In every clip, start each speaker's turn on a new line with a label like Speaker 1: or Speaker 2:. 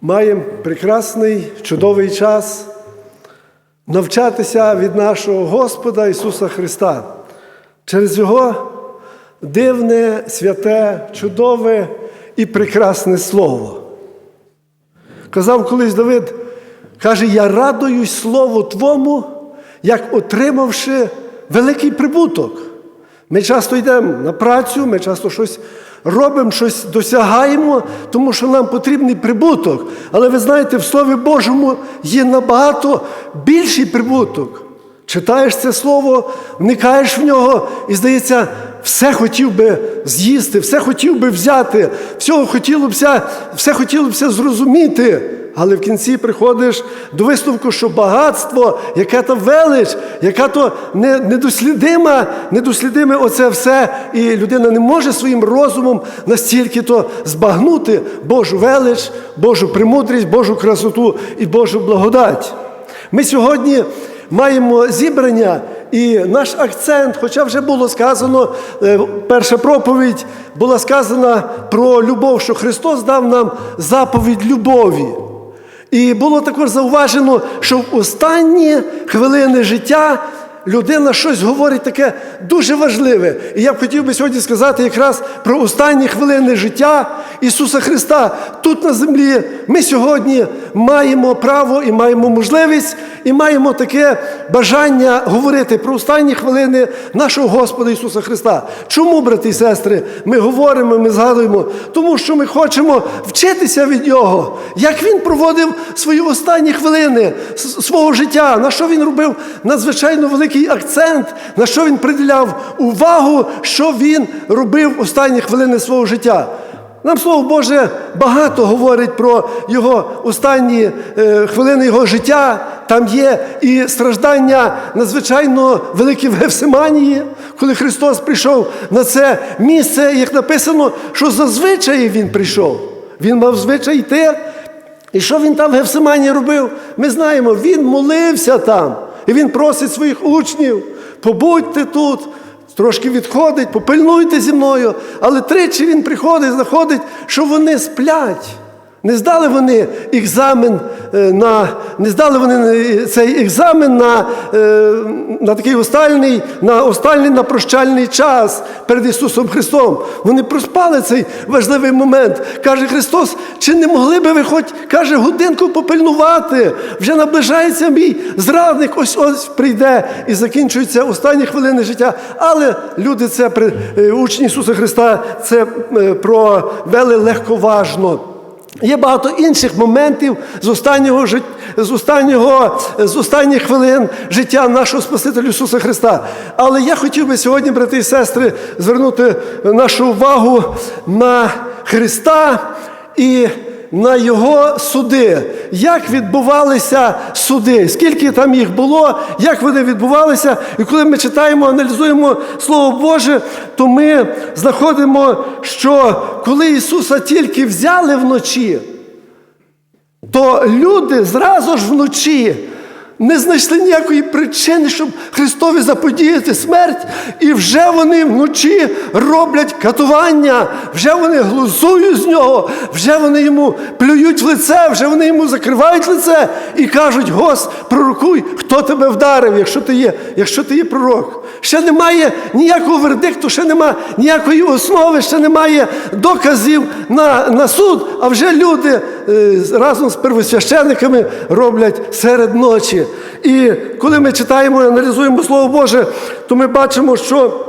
Speaker 1: маємо прекрасний, чудовий час навчатися від нашого Господа Ісуса Христа через Його дивне, святе, чудове і прекрасне Слово. Казав колись Давид, каже, я радуюсь Слову Твому, як отримавши великий прибуток. Ми часто йдемо на працю, ми часто щось робимо, щось досягаємо, тому що нам потрібний прибуток. Але ви знаєте, в Слові Божому є набагато більший прибуток. Читаєш це слово, вникаєш в нього і, здається, все хотів би з'їсти, все хотів би взяти, всього хотілося, все хотілося зрозуміти. Але в кінці приходиш до висновку, що багатство, яке то велич, яка то недослідима, недослідиме оце все, і людина не може своїм розумом настільки то збагнути Божу велич, Божу премудрість, Божу красоту і Божу благодать. Ми сьогодні маємо зібрання, і наш акцент, хоча вже було сказано, е, перша проповідь була сказана про любов, що Христос дав нам заповідь любові. І було також зауважено, що в останні хвилини життя людина щось говорить таке дуже важливе. І я б хотів би сьогодні сказати якраз про останні хвилини життя Ісуса Христа. Тут на землі ми сьогодні маємо право і маємо можливість, і маємо таке бажання говорити про останні хвилини нашого Господа Ісуса Христа. Чому, брати і сестри, ми говоримо, ми згадуємо? Тому що ми хочемо вчитися від Нього, як Він проводив свої останні хвилини свого життя, на що він робив надзвичайно великий акцент, на що він приділяв увагу, що він робив останні хвилини свого життя. Нам Слово Боже багато говорить про його останні е, хвилини його життя. Там є і страждання надзвичайно великі в Гефсиманії, коли Христос прийшов на це місце, як написано, що зазвичай Він прийшов. Він мав звичай йти. І що він там в Гефсиманії робив? Ми знаємо, він молився там. І він просить своїх учнів, побудьте тут, трошки відходить, попильнуйте зі мною. Але тричі він приходить, знаходить, що вони сплять. Не здали вони екзамен е, на не здали вони е, цей екзамен на, е, на такий остальний, на остальний на прощальний час перед Ісусом Христом. Вони проспали цей важливий момент. Каже Христос, чи не могли би ви хоч каже годинку попильнувати? Вже наближається мій зрадник, ось ось прийде і закінчуються останні хвилини життя. Але люди це учні Ісуса Христа це провели легковажно. Є багато інших моментів з останнього з останнього з останніх хвилин життя нашого Спасителя Ісуса Христа. Але я хотів би сьогодні, брати і сестри, звернути нашу увагу на Христа і на Його суди. Як відбувалися суди? Скільки там їх було, як вони відбувалися? І коли ми читаємо, аналізуємо Слово Боже, то ми знаходимо, що коли Ісуса тільки взяли вночі, то люди зразу ж вночі не знайшли ніякої причини, щоб Христові заподіяти смерть, і вже вони вночі роблять катування, вже вони глузують з нього, вже вони йому плюють в лице, вже вони йому закривають лице і кажуть: Гос, пророкуй, хто тебе вдарив, якщо ти є, якщо ти є пророк. Ще немає ніякого вердикту, ще немає ніякої основи, ще немає доказів на, на суд, а вже люди разом з первосвященниками роблять серед ночі. І коли ми читаємо і аналізуємо Слово Боже, то ми бачимо, що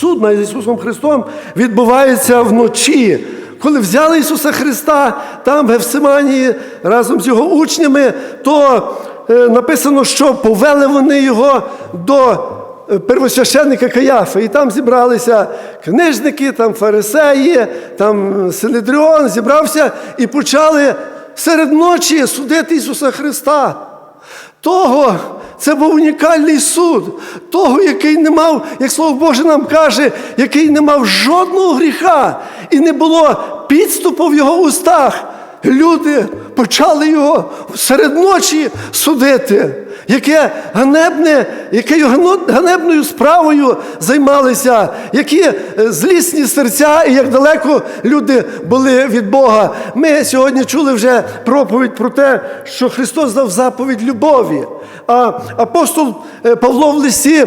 Speaker 1: суд над Ісусом Христом відбувається вночі. Коли взяли Ісуса Христа там в Гефсиманії разом з його учнями, то е, написано, що повели вони його до е, первосвященника Каяфи. І там зібралися книжники, там фарисеї, там Синедріон зібрався і почали серед ночі судити Ісуса Христа. Того, це був унікальний суд, того, який не мав, як Слово Боже нам каже, який не мав жодного гріха і не було підступу в його устах. Люди почали його серед ночі судити. Яке ганебне, якою ганебною справою займалися, які е, злісні серця і як далеко люди були від Бога. Ми сьогодні чули вже проповідь про те, що Христос дав заповідь любові. А апостол е, Павло в листі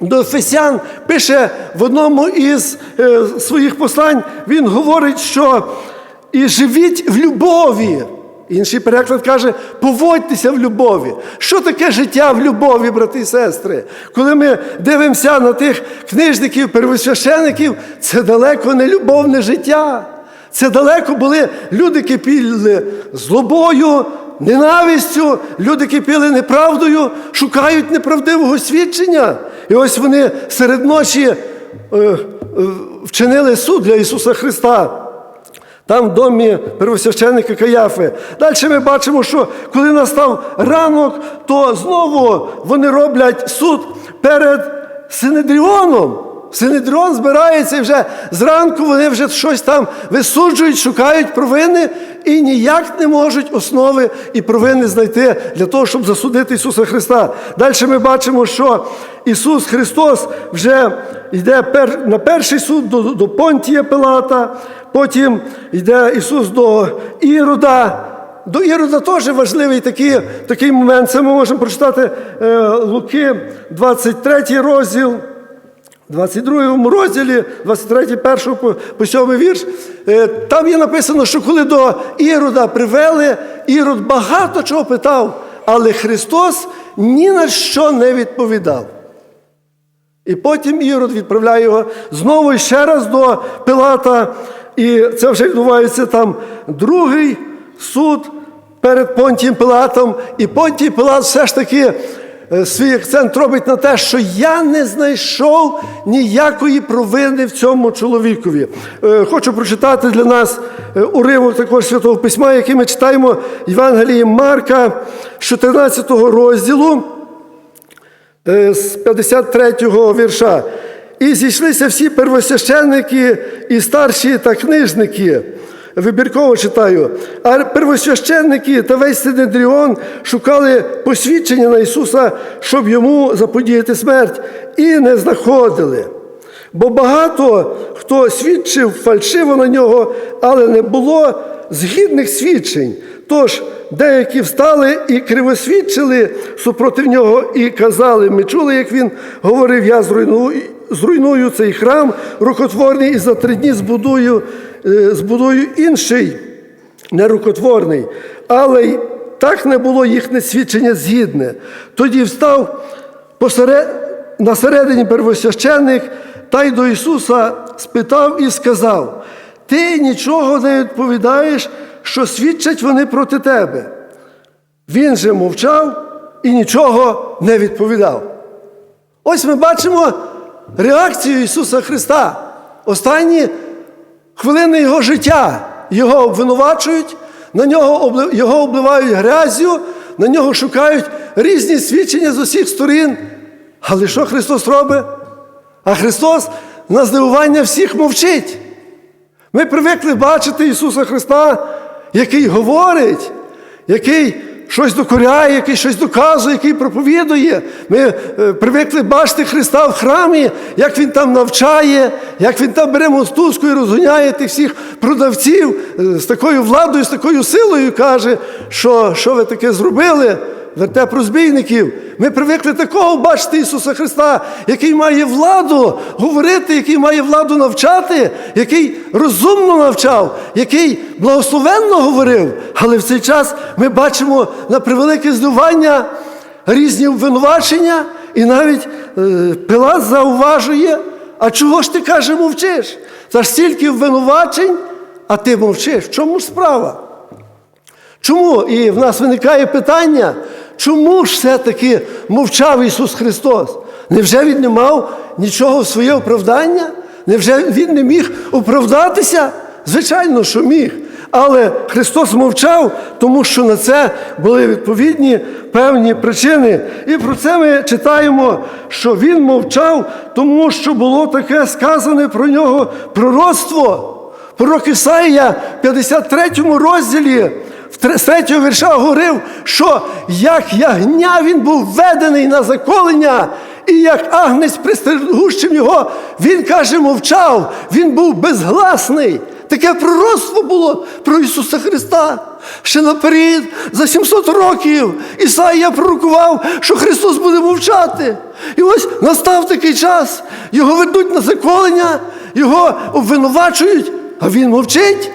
Speaker 1: до Ефесян пише в одному із е, своїх послань, він говорить, що і живіть в любові. Інший переклад каже, поводьтеся в любові. Що таке життя в любові, брати і сестри? Коли ми дивимося на тих книжників, первосвящеників, це далеко не любовне життя. Це далеко були люди кипіли злобою, ненавистю, люди кипіли неправдою, шукають неправдивого свідчення. І ось вони серед ночі е, е, вчинили суд для Ісуса Христа. Там в домі первосвященника Каяфи. Далі ми бачимо, що коли настав ранок, то знову вони роблять суд перед Синедріоном. Синедріон збирається і вже зранку вони вже щось там висуджують, шукають провини і ніяк не можуть основи і провини знайти для того, щоб засудити Ісуса Христа. Далі ми бачимо, що Ісус Христос вже йде на перший суд до, Понтія Пилата, потім йде Ісус до Ірода. До Ірода теж важливий такий, такий момент. Це ми можемо прочитати е, Луки, 23 розділ. 22 розділі, 23, 1 по, по 7 вірш, е, там є написано, що коли до Ірода привели, Ірод багато чого питав, але Христос ні на що не відповідав. І потім Ірод відправляє його знову і ще раз до Пилата. І це вже відбувається там другий суд перед Понтієм Пилатом. І Понтій Пилат все ж таки е, свій акцент робить на те, що я не знайшов ніякої провини в цьому чоловікові. Е, Хочу прочитати для нас е, уривок також Святого Письма, який ми читаємо Євангелії Марка з 14 розділу. З 53-го вірша. І зійшлися всі первосвященники і старші та книжники. Вибірково читаю. А первосвященники та весь Синедріон шукали посвідчення на Ісуса, щоб йому заподіяти смерть, і не знаходили. Бо багато хто свідчив фальшиво на нього, але не було згідних свідчень. Тож деякі встали і кривосвідчили супротив нього і казали: ми чули, як він говорив: Я зруйную, зруйную цей храм рукотворний і за три дні збудую, е, збудую інший нерукотворний. Але так не було їхнє свідчення згідне. Тоді встав посеред, на середині первосвященник та й до Ісуса спитав і сказав: Ти нічого не відповідаєш, що свідчать вони проти тебе. Він же мовчав і нічого не відповідав. Ось ми бачимо реакцію Ісуса Христа. Останні хвилини Його життя. Його обвинувачують, на нього його обливають грязю, на нього шукають різні свідчення з усіх сторін. Але що Христос робить? А Христос на здивування всіх мовчить. Ми привикли бачити Ісуса Христа, який говорить, який щось докоряє, який щось доказує, який проповідує. Ми е, привикли бачити Христа в храмі, як Він там навчає, як Він там бере мотузку і розгоняє тих всіх продавців е, з такою владою, з такою силою, каже, що, що ви таке зробили. Вертеп розбійників. Ми привикли такого бачити Ісуса Христа, який має владу говорити, який має владу навчати, який розумно навчав, який благословенно говорив. Але в цей час ми бачимо на превелике здивування різні обвинувачення, і навіть е, Пилат зауважує, а чого ж ти каже, мовчиш? Та ж стільки обвинувачень, а ти мовчиш. В чому ж справа? Чому? І в нас виникає питання, чому ж все-таки мовчав Ісус Христос? Невже Він не мав нічого в своє оправдання? Невже Він не міг оправдатися? Звичайно, що міг. Але Христос мовчав, тому що на це були відповідні певні причини. І про це ми читаємо, що Він мовчав, тому що було таке сказане про нього пророцтво. Пророк Ісаїя в 53 розділі, з третього вірша говорив, що як ягня він був введений на заколення, і як агнець пристигущим його, він каже, мовчав, він був безгласний. Таке пророцтво було про Ісуса Христа. Ще наперед, за 700 років, Ісаїя пророкував, що Христос буде мовчати. І ось настав такий час, його ведуть на заколення, його обвинувачують, а він мовчить.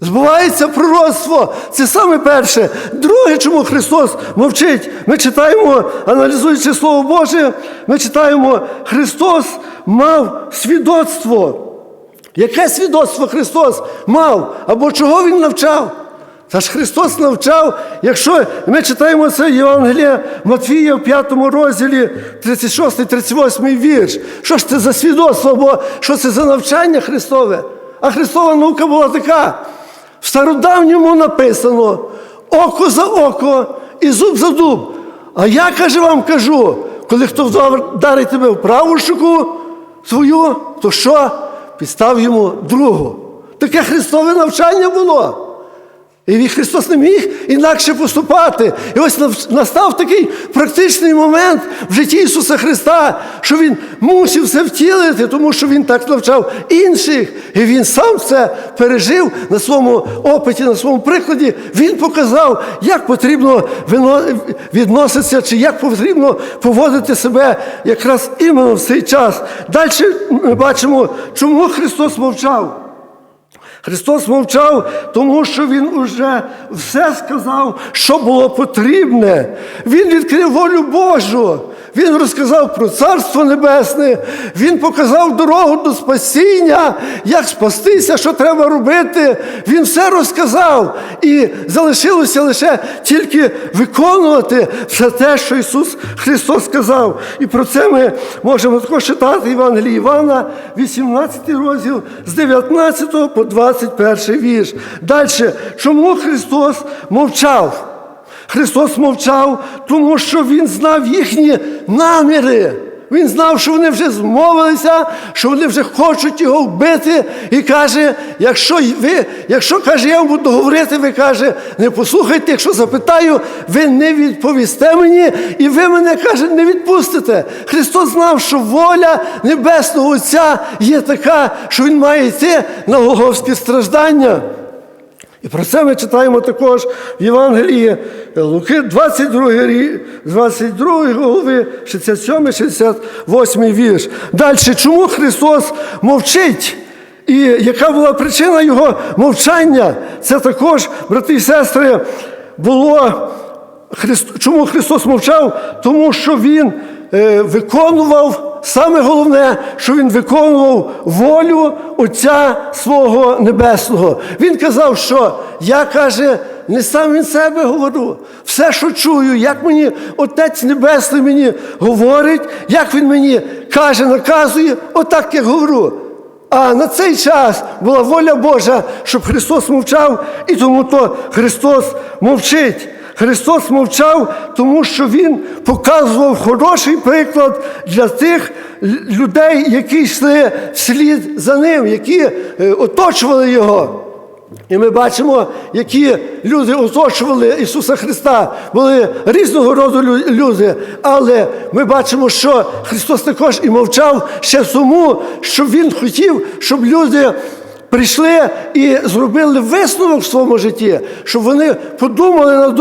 Speaker 1: Збувається пророцтво. Це саме перше. Друге, чому Христос мовчить. Ми читаємо, аналізуючи Слово Боже, ми читаємо, Христос мав свідоцтво. Яке свідоцтво Христос мав? Або чого Він навчав? Та ж Христос навчав, якщо ми читаємо це Євангелія Матвія в 5 розділі 36-38 вірш. Що ж це за свідоцтво, або що це за навчання Христове? А Христова наука була така. В стародавньому написано око за око і зуб за зуб. А я каже вам кажу, коли хто вдарить тебе в праву щуку свою, то що? Підстав йому другу. Таке Христове навчання було. І Христос не міг інакше поступати. І ось настав такий практичний момент в житті Ісуса Христа, що Він мусив це втілити, тому що Він так навчав інших. І Він сам це пережив на своєму опиті, на своєму прикладі. Він показав, як потрібно відноситися, чи як потрібно поводити себе якраз іменно в цей час. Далі ми бачимо, чому Христос мовчав. Христос мовчав, тому що Він уже все сказав, що було потрібне. Він відкрив волю Божу. Він розказав про Царство Небесне, Він показав дорогу до спасіння, як спастися, що треба робити. Він все розказав. І залишилося лише тільки виконувати все те, що Ісус Христос сказав. І про це ми можемо також читати Євангелії Івана, 18 розділ з 19 по 21 вірш. Далі, чому Христос мовчав? Христос мовчав, тому що Він знав їхні наміри. Він знав, що вони вже змовилися, що вони вже хочуть його вбити. І каже: якщо ви, якщо каже, я вам буду говорити, ви каже, не послухайте, якщо запитаю, ви не відповісте мені, і ви мене каже, не відпустите. Христос знав, що воля Небесного Отця є така, що Він має йти на Голговські страждання. І про це ми читаємо також в Євангелії Луки, 22 рік, 22 голови, 67-68 вірш. Далі, чому Христос мовчить? І яка була причина Його мовчання? Це також, брати і сестри, було. Чому Христос мовчав? Тому що Він е, виконував саме головне, що Він виконував волю Отця свого Небесного. Він казав, що я каже, не сам від себе говорю. Все, що чую, як мені Отець Небесний мені говорить, як Він мені каже, наказує, отак я говорю. А на цей час була воля Божа, щоб Христос мовчав, і тому то Христос мовчить. Христос мовчав, тому що Він показував хороший приклад для тих людей, які йшли вслід за ним, які е, оточували Його. І ми бачимо, які люди оточували Ісуса Христа, були різного роду люди. Але ми бачимо, що Христос також і мовчав ще тому, що Він хотів, щоб люди прийшли і зробили висновок в своєму житті, щоб вони подумали,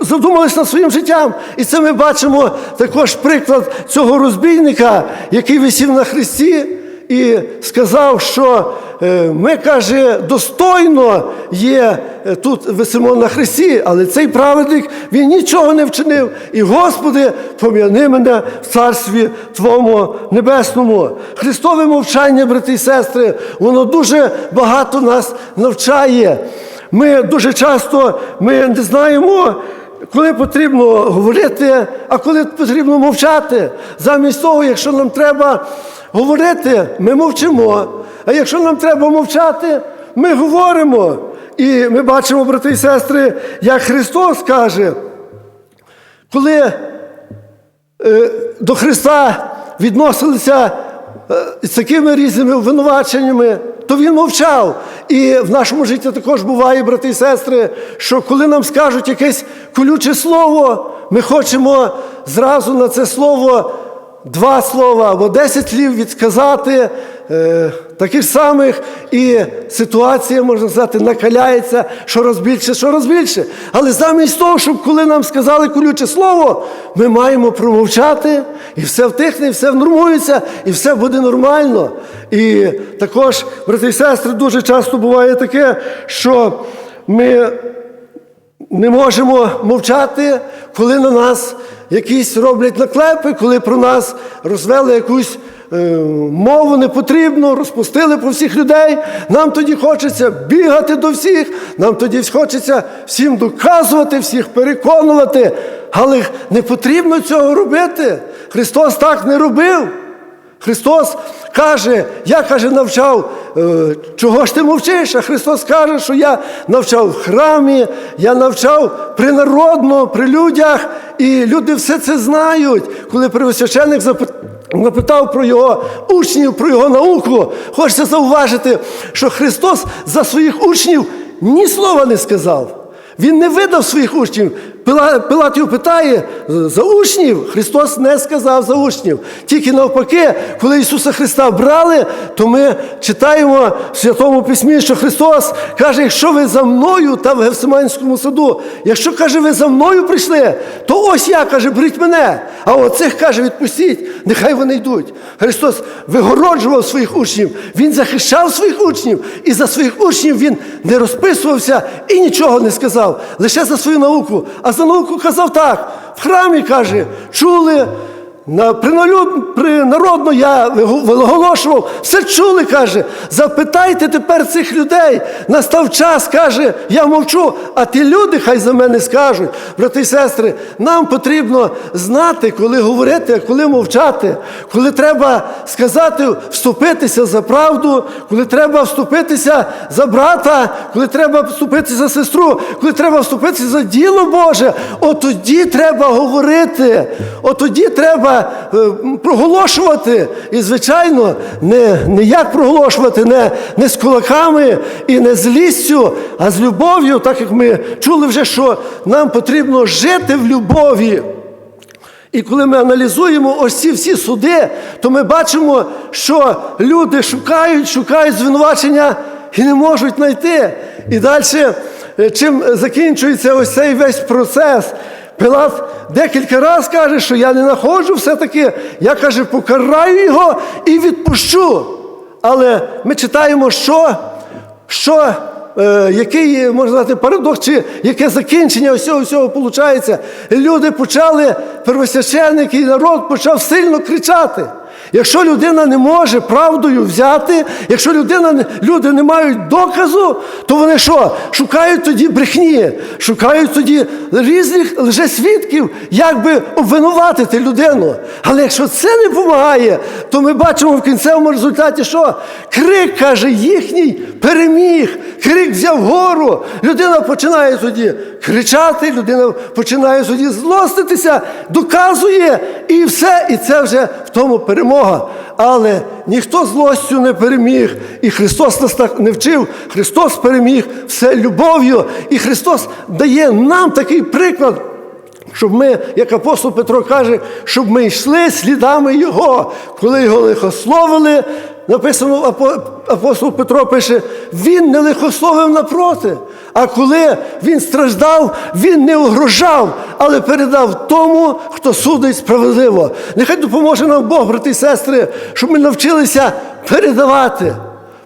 Speaker 1: задумались над своїм життям. І це ми бачимо також приклад цього розбійника, який висів на Христі і сказав, що е, ми, каже, достойно є е, тут висимо на Христі, але цей праведник він нічого не вчинив. І, Господи, пом'яни мене в царстві Твому небесному. Христове мовчання, брати і сестри, воно дуже багато нас навчає. Ми дуже часто ми не знаємо. Коли потрібно говорити, а коли потрібно мовчати, замість того, якщо нам треба говорити, ми мовчимо. А якщо нам треба мовчати, ми говоримо. І ми бачимо, брати і сестри, як Христос каже, коли е, до Христа відносилися е, з такими різними обвинуваченнями, то він мовчав. І в нашому житті також буває, брати і сестри, що коли нам скажуть якесь колюче слово, ми хочемо зразу на це слово два слова або десять слів відсказати, е, таких самих, і ситуація, можна сказати, накаляється, що раз більше, що раз більше. Але замість того, щоб коли нам сказали колюче слово, ми маємо промовчати, і все втихне, і все внормується, і все буде нормально. І також, брати і сестри, дуже часто буває таке, що ми не можемо мовчати, коли на нас якісь роблять наклепи, коли про нас розвели якусь е, мову непотрібну, розпустили по всіх людей. Нам тоді хочеться бігати до всіх, нам тоді хочеться всім доказувати, всіх переконувати. Але не потрібно цього робити. Христос так не робив. Христос каже, я каже, навчав, е, чого ж ти мовчиш? А Христос каже, що я навчав в храмі, я навчав принародно, при людях, і люди все це знають. Коли первосвященник запит- запитав про його учнів, про його науку, хочеться зауважити, що Христос за своїх учнів ні слова не сказав. Він не видав своїх учнів. Пила- Пилат його питає за учнів. Христос не сказав за учнів. Тільки навпаки, коли Ісуса Христа брали, то ми читаємо в Святому Письмі, що Христос каже, якщо ви за мною та в Гефсиманському саду, якщо каже, ви за мною прийшли, то ось я каже, беріть мене. А оцих каже, відпустіть, нехай вони йдуть. Христос вигороджував своїх учнів, Він захищав своїх учнів, і за своїх учнів Він не розписувався і нічого не сказав, лише за свою науку. А за казав так: в храмі каже, чули. На принародно я виго- виголошував, все чули, каже. Запитайте тепер цих людей. Настав час, каже, я мовчу, а ті люди хай за мене скажуть. Брати і сестри, нам потрібно знати, коли говорити, а коли мовчати, коли треба сказати, вступитися за правду, коли треба вступитися за брата, коли треба вступитися за сестру, коли треба вступитися за діло Боже, от тоді треба говорити, от тоді треба е, проголошувати. І, звичайно, не, не як проголошувати, не, не з кулаками і не з лістю, а з любов'ю, так як ми чули вже, що нам потрібно жити в любові. І коли ми аналізуємо ось ці всі суди, то ми бачимо, що люди шукають, шукають звинувачення і не можуть знайти. І далі, е, чим закінчується ось цей весь процес, Пилат декілька разів каже, що я не знаходжу все-таки, я каже, покараю його і відпущу. Але ми читаємо, що, що е, який, можна сказати, парадокс, чи яке закінчення усього всього виходить. Люди почали, первосвященники і народ почав сильно кричати. Якщо людина не може правдою взяти, якщо людина, люди не мають доказу, то вони що? Шукають тоді брехні, шукають тоді різних лжесвідків, як би обвинуватити людину. Але якщо це не допомагає, то ми бачимо в кінцевому результаті, що крик каже їхній переміг, крик взяв гору. Людина починає тоді кричати, людина починає тоді злоститися, доказує і все, і це вже тому перемога. Але ніхто злостю не переміг, і Христос нас так не вчив. Христос переміг все любов'ю, і Христос дає нам такий приклад. Щоб ми, як апостол Петро каже, щоб ми йшли слідами Його, коли його лихословили, написано апостол Петро пише, він не лихословив напроти. А коли він страждав, він не угрожав, але передав тому, хто судить справедливо. Нехай допоможе нам Бог, брати і сестри, щоб ми навчилися передавати.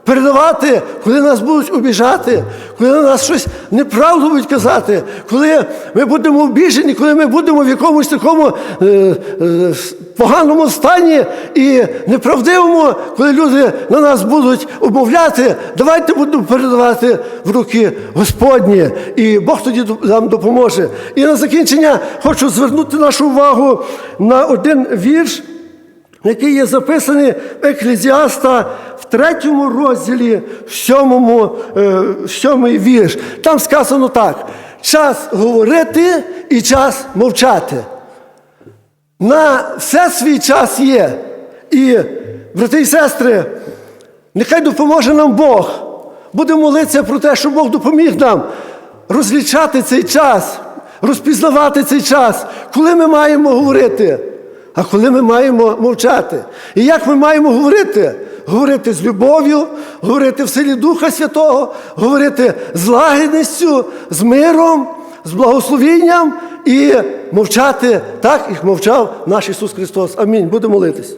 Speaker 1: Передавати, коли нас будуть обіжати, коли на нас щось неправду будуть казати, коли ми будемо обіжені, коли ми будемо в якомусь такому е, е, поганому стані і неправдивому, коли люди на нас будуть обмовляти, давайте будемо передавати в руки Господні, і Бог тоді нам допоможе. І на закінчення хочу звернути нашу увагу на один вірш який є записаний в Еклезіаста в третьому розділі, сьомому, е, сьомий вірш. Там сказано так: час говорити і час мовчати. На все свій час є. І, брати і сестри, Нехай допоможе нам Бог. Будемо молитися про те, щоб Бог допоміг нам розлічати цей час, розпізнавати цей час, коли ми маємо говорити, а коли ми маємо мовчати. І як ми маємо говорити? Говорити з любов'ю, говорити в силі Духа Святого, говорити з лагідністю, з миром, з благословінням і мовчати так, як мовчав наш Ісус Христос. Амінь. Будемо молитись.